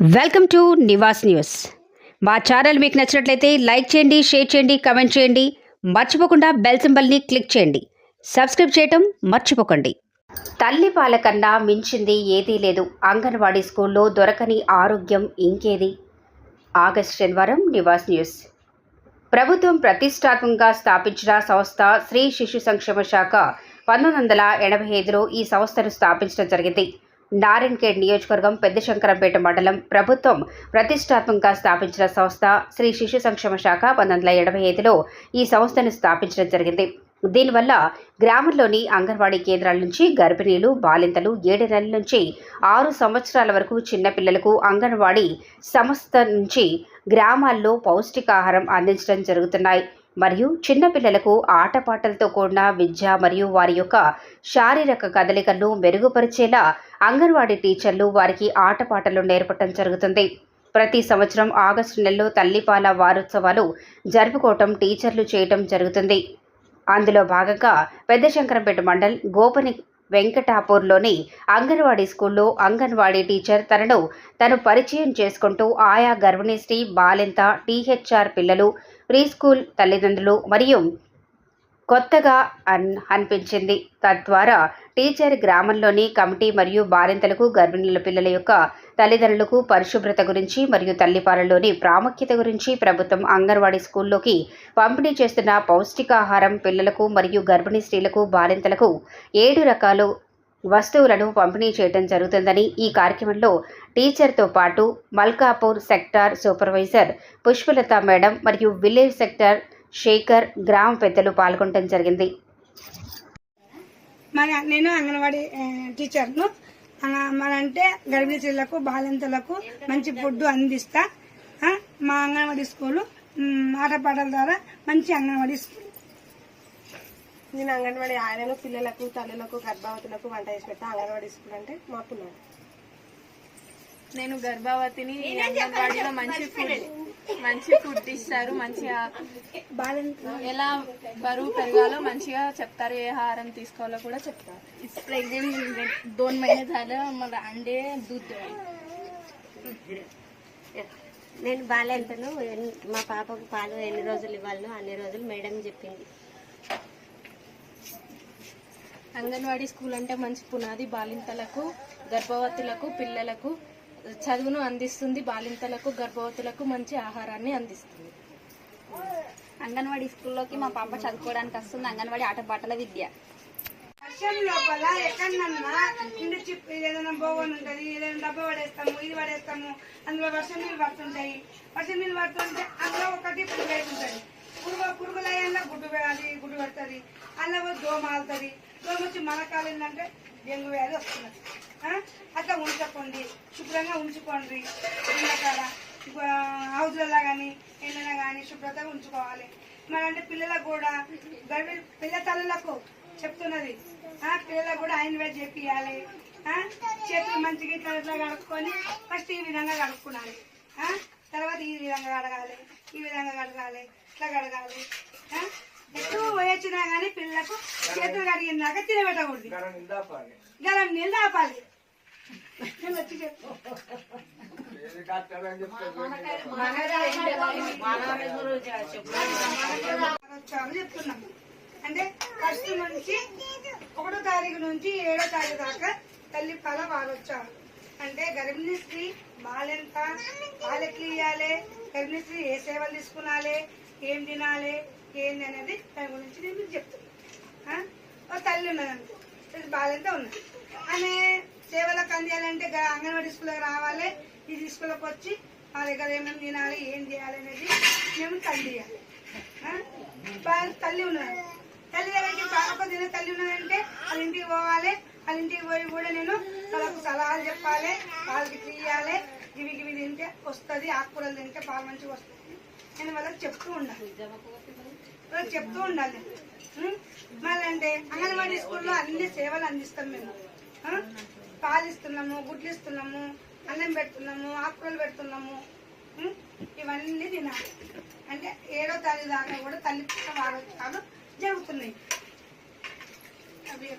Welcome to Nivas news. మా channel మీకు నచ్చినట్లయితే లైక్ చేయండి షేర్ చేయండి కమెంట్ చేయండి. మర్చిపోకుండా బెల్ సింబల్ని క్లిక్ చేయండి. సబ్స్క్రైబ్ చేయటం మర్చిపోకండి. తల్లి పాలకన్నా మించింది ఏదీ లేదు. అంగన్వాడీ స్కూల్లో దొరకని ఆరోగ్యం ఇంకేది? ఆగస్టు శనివారం నివాస్ న్యూస్. ప్రభుత్వం ప్రతిష్టాత్మకంగా స్థాపించిన సంస్థ శ్రీ శిశు సంక్షేమ శాఖ పంతొమ్మిది వందల ఎనభై ఐదులో ఈ సంస్థను స్థాపించడం జరిగింది. నారాయణఖేడ్ నియోజకవర్గం పెద్ద శంకరంపేట మండలం ప్రభుత్వం ప్రతిష్టాత్మకంగా స్థాపించిన సంస్థ శ్రీ శిశు సంక్షేమ శాఖ పంతొమ్మిది వందల ఎనభై ఐదులో ఈ సంస్థను స్థాపించడం జరిగింది. దీనివల్ల గ్రామంలోని అంగన్వాడీ కేంద్రాల నుంచి గర్భిణీలు బాలింతలు ఏడు నెలల నుంచి ఆరు సంవత్సరాల వరకు చిన్నపిల్లలకు అంగన్వాడీ సంస్థ నుంచి గ్రామాల్లో పౌష్టికాహారం అందించడం జరుగుతున్నాయి. మరియు చిన్నపిల్లలకు ఆటపాటలతో కూడిన విద్య మరియు వారి యొక్క శారీరక కదలికలను మెరుగుపరిచేలా అంగన్వాడీ టీచర్లు వారికి ఆటపాటలు నేర్పడం జరుగుతుంది. ప్రతి సంవత్సరం ఆగస్టు నెలలో తల్లిపాల వారోత్సవాలు జరుపుకోవటం టీచర్లు చేయటం జరుగుతుంది. అందులో భాగంగా పెద్ద శంకరంపేట మండల్ గోపని వెంకటాపూర్లోని అంగన్వాడీ స్కూల్లో అంగన్వాడీ టీచర్ తనను తను పరిచయం చేసుకుంటూ ఆయా గర్భిణీ స్త్రీ బాలింత టీహెచ్ఆర్ పిల్లలు ప్రీ స్కూల్ తల్లిదండ్రులు మరియు కొత్తగా అన్ అనిపించింది. తద్వారా టీచర్ గ్రామంలోని కమిటీ మరియు బాలింతలకు గర్భిణీల పిల్లల యొక్క తల్లిదండ్రులకు పరిశుభ్రత గురించి మరియు తల్లిపాలలోని ప్రాముఖ్యత గురించి ప్రభుత్వం అంగన్వాడీ స్కూల్లోకి పంపిణీ చేస్తున్న పౌష్టికాహారం పిల్లలకు మరియు గర్భిణీ స్త్రీలకు బాలింతలకు ఏడు రకాలు వస్తువులను పంపిణీ చేయడం జరుగుతుందని ఈ కార్యక్రమంలో టీచర్తో పాటు Malkapur sector supervisor Pushpalatha madam మరియు విలేజ్ సెక్టార్ శేఖర్ గ్రామ పెద్దలు పాల్గొనడం జరిగింది. మరి నేను అంగన్వాడీ టీచర్ను. మరి అంటే గర్భిణీ స్త్రీలకు బాలింతలకు మంచి ఫుడ్ అందిస్తా. మా అంగన్వాడీ స్కూలు ఆటపాటల ద్వారా మంచి అంగన్వాడీ స్కూల్ నేను అంగన్వాడీ ఆయనను పిల్లలకు తల్లులకు గర్భవతులకు వంట చేసి పెట్టా. అంగన్వాడీ స్కూల్ అంటే మా పున్నాడు నేను గర్భవతిని ఈ అంగన్వాడీలో మంచి ఫుడ్ మంచి ఫుడ్ ఇస్తారు మంచిగా ఎలా బరువు పెరగాలో మంచిగా చెప్తారు ఏ ఆహారం తీసుకోవాలో కూడా చెప్తారు इस प्रेग्नेंट दोन महिने झालं मला अंडे दूध నేను బాలేంతను ఎన్- మా పాపకు పాలు ఎన్ని రోజులు ఇవ్వాలనో అన్ని రోజులు మేడం చెప్పింది అంగన్వాడీ స్కూల్ అంటే మంచి పునాది బాలింతలకు గర్భవతులకు పిల్లలకు చదువును అందిస్తుంది బాలింతలకు గర్భవతులకు మంచి ఆహారాన్ని అందిస్తుంది. అంగన్వాడీ స్కూల్లోకి మా పాప చదువుకోవడానికి వస్తుంది అంగన్వాడీ ఆటపాటల విద్య. వర్షం లోపల ఎక్కడన్నా ఇంటి చిప్ ఏదైనా బోగన్ ఉంటది ఏదైనా డబ్బా పడేస్తాము ఇది పడేస్తాము అందులో వర్షం నీళ్ళు పడుతుంటాయి. వర్షం నీళ్ళు పడుతుంటే అందులో ఒకటి పురుగు అవుతుంటది పురుగు పురుగుల అయ్యేలా గుడ్డు అది గుడ్డు పెడుతుంది. అందులో దోమ ఆలుతుంది. దోమ వచ్చి మన కాలిందంటే డెంగ్యూ వ్యాధి వస్తున్నది? అట్లా ఉంచుకోండి. శుభ్రంగా ఉంచుకోండి. ఇళ్ళకాడ హౌజ్లలో కానీ ఏమైనా కానీ శుభ్రతగా ఉంచుకోవాలి. మరి అంటే పిల్లలకు కూడా పిల్ల తల్లులకు చెప్తున్నది. ఆ పిల్లలకు కూడా ఆయన వేడి చెప్పియాలి ఆ చేతులు మంచిగా ఇట్లా ఇట్లా కడుక్కొని ఫస్ట్ ఈ విధంగా కడుక్కున్నాలి ఆ తర్వాత ఈ విధంగా కడగాలి ఈ విధంగా కడగాలి ఇట్లా కడగాలి? ఎక్కువ పోయొచ్చినా కానీ పిల్లలకు చేతులు కడిగినాక తినబెట్టకూడదు గలం నీళ్ళు ఆపాలి నేను వచ్చి చెప్పు. వారోత్సవాలు చెప్తున్నాము అంటే ఫస్ట్ నుంచి ఒకటో తారీఖు నుంచి ఏడో తారీఖు దాకా తల్లి పాల వారోత్సవాలు అంటే గర్భిణీ స్త్రీ బాలెంత వాళ్ళకి ఇవ్వాలి గర్భిణీ స్త్రీ ఏ సేవలు తీసుకునాలి ఏం తినాలి ఏంది అనేది దాని గురించి నేను మీకు చెప్తున్నాను తల్లి ఉన్నదంటే ఇది బాలెంత ఉన్నది. అనే సేవలకు అందియాలంటే అంగన్వాడీ స్కూల్కి రావాలి. ఈ స్కూల్కి వచ్చి మా దగ్గర ఏమేమి తినాలి ఏం చేయాలి అనేది మేము తల్లి తల్లి ఉన్నది. తల్లి దగ్గరికి పాప తినే తల్లి ఉన్నదంటే వాళ్ళ ఇంటికి పోవాలి. వాళ్ళ ఇంటికి పోయి కూడా నేను వాళ్ళకు సలహాలు చెప్పాలి. వాళ్ళకి తీయాలి. ఇవి ఇవి తింటే వస్తుంది ఆకుకూరలు తింటే పాలు మంచిగా వస్తుంది. నేను వాళ్ళకి చెప్తూ ఉండాలి. వాళ్ళకి చెప్తూ ఉండాలి. మళ్ళీ అంటే అంగన్వాడీ స్కూల్లో అన్ని సేవలు అందిస్తాం మేము. పాలు ఇస్తున్నాము గుడ్లు ఇస్తున్నాము అన్నం పెడుతున్నాము ఆకుకూరలు పెడుతున్నాము ఇవన్నీ తినాలి. అంటే ఏడో తారీఖు దాకా కూడా తల్లి వారోత్సవాలు జరుగుతున్నాయి. అవి